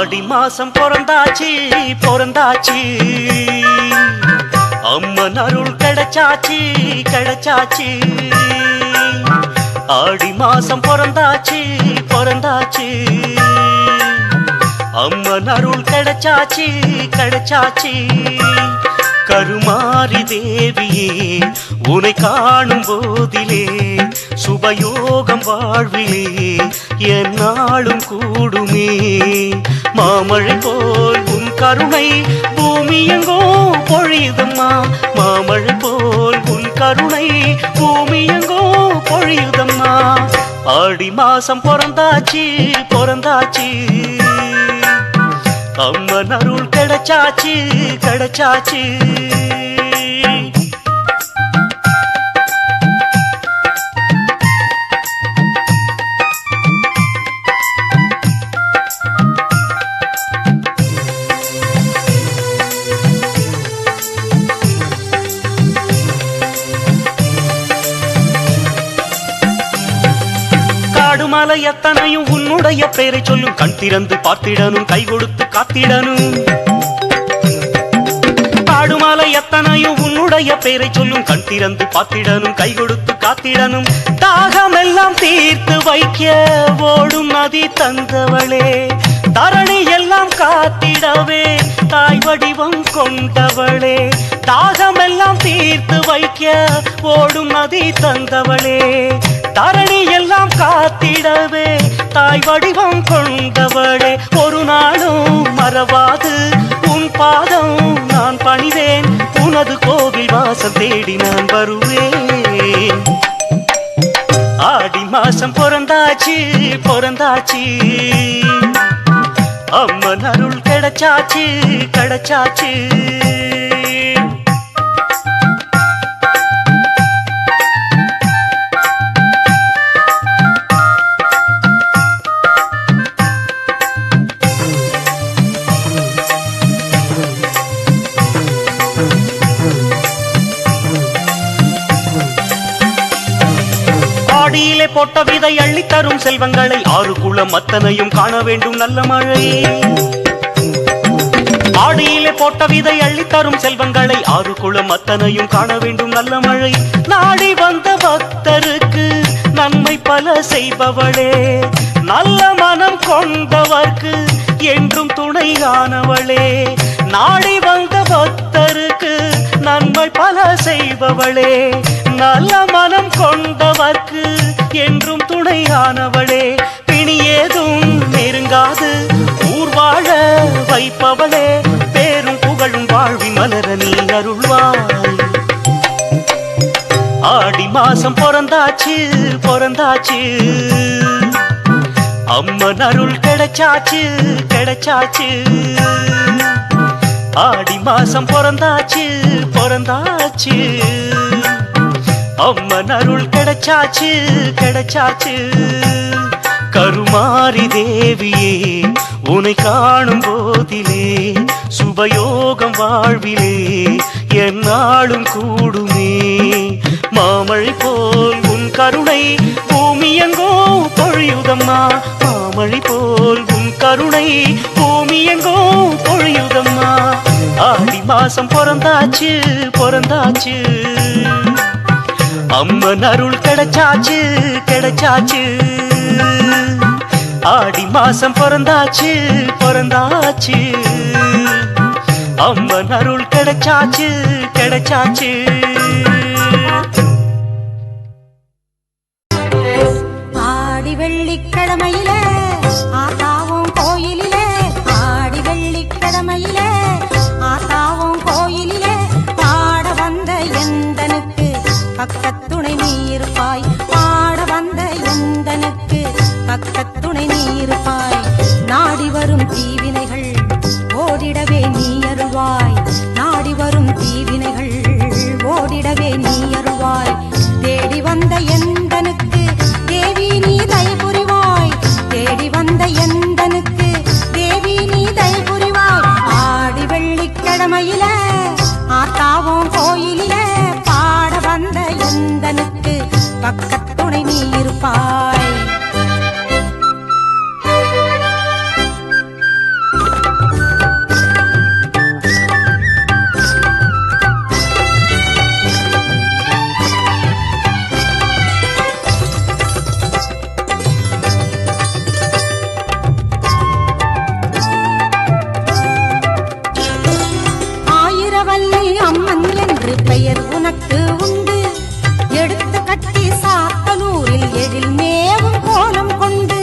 ஆடி மாசம் பிறந்தாச்சு பிறந்தாச்சு. அம்மன் அருள் கிடைச்சாச்சு கிடைச்சாச்சு. ஆடி மாசம் பிறந்தாச்சு பிறந்தாச்சு. அம்மன் அருள் கிடைச்சாச்சு கிடைச்சாச்சு. கருமாரி தேவியே உனை காணும் போதிலே சுபயோகம் வாழ்விலே என்னாலும் கூடுமே. மாமழை போல் உன் கருணை பூமி பொழியுதம்மா. மாமழை போல் உன் கருணை பூமி பொழியுதம்மா. ஆடி மாசம் பிறந்தாச்சு பிறந்தாச்சு. அம்மன் அருள் கிடைச்சாச்சு கிடைச்சாச்சு. காடுமலை எத்தனையும் உன்னுடைய பெயரை சொல்லும். கண் திறந்து பார்த்திடனும் கை கொடுத்து காத்திடனும் காடுமலை எத்தனையும் உன்னுடைய பெயரை சொல்லும் கண் திறந்து பார்த்திடனும் கை கொடுத்து காத்திடனும் தாகமெல்லாம் தீர்த்து வைக்க ஓடும் நதி தந்தவளே. தரணி எல்லாம் காத்திடவே தாய் வடிவம் கொண்டவளே. தாகமெல்லாம் தீர்த்து வைக்க ஓடும் நதி தந்தவளே. தரணி எல்லாம் காத்திடவே தாய் வடிவம் கொண்டவளே. ஒரு நாளும் மறவாது பிறந்தாச்சு. அம்மன் அருள் கிடைச்சாச்சு கிடைச்சாச்சு. ஆடியிலே போட்ட விதை அள்ளி தரும் செல்வங்களை ஆறு குளம் அத்தனையும் காண வேண்டும் நல்ல மழை. ஆடியிலே போட்ட விதை அள்ளி தரும் செல்வங்களை ஆறு குளம் அத்தனையும் காண வேண்டும் நல்ல மழை. நாடி வந்த பக்தருக்கு நன்மை பல செய்பவளே. நல்ல மனம் கொண்டவர்க்கு என்றும் துணையானவளே. நாடி வந்த பக்தருக்கு நன்மை பல செய்பவளே. நல்ல மனம் கொண்டவர்க்கு என்றும் துணையானவளே. பிணி ஏதும் நெருங்காது ஊர்வாழ வைப்பவளே. பேரும் புகழும் வாழ்வின் மலர நீ அருள்வாய். ஆடி மாசம் பிறந்தாச்சு பிறந்தாச்சு. அம்மன் அருள் கிடைச்சாச்சு கிடைச்சாச்சு. ஆடி மாசம் பிறந்தாச்சு பிறந்தாச்சு. அம்மன் அருள் கிடைச்சாச்சு கிடைச்சாச்சு. கருமாரி தேவியே உனை காணும் போதிலே சுபயோகம் வாழ்விலே என்னாலும் கூடுமே. மாமழை போல் உன் கருணை பூமி எங்கோ பொழியுதம்மா. மாமழை போல் உன் கருணை பூமி எங்கோ பொழியுதம்மா. ஆடி மாசம் பிறந்தாச்சு பிறந்தாச்சு. அம்மன் அருள் கிடைச்சாச்சு கிடைச்சாச்சு. ஆடி மாசம் பிறந்தாச்சு பிறந்தாச்சு. அம்மன் அருள் கிடைச்சாச்சு கிடைச்சாச்சு. பக்கத்துணை நீ இருப்பாய் நாடி வரும் தீவினைகள் ஓடிடவே நீ அருள்வாய். நாடி வரும் தீவினைகள் என்று பெயர் உனக்கு உண்டு. எடுத்து கட்டி சாத்தனூரில் எழில் மேவும் கோலம் கொண்டு.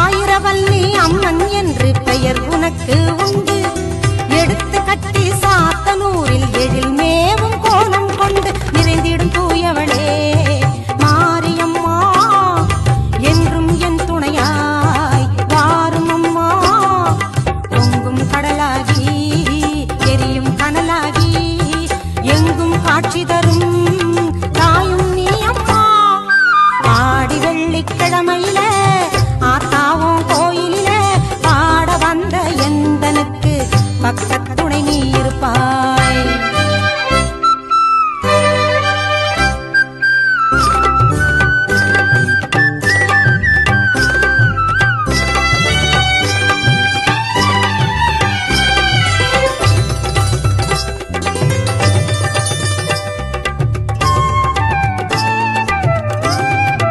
ஆயிரவல்லி அம்மன் என்று பெயர் உனக்கு உண்டு. எடுத்து கட்டி சாத்தனூரில் எழில் மே எங்கும் காட்சி தரும்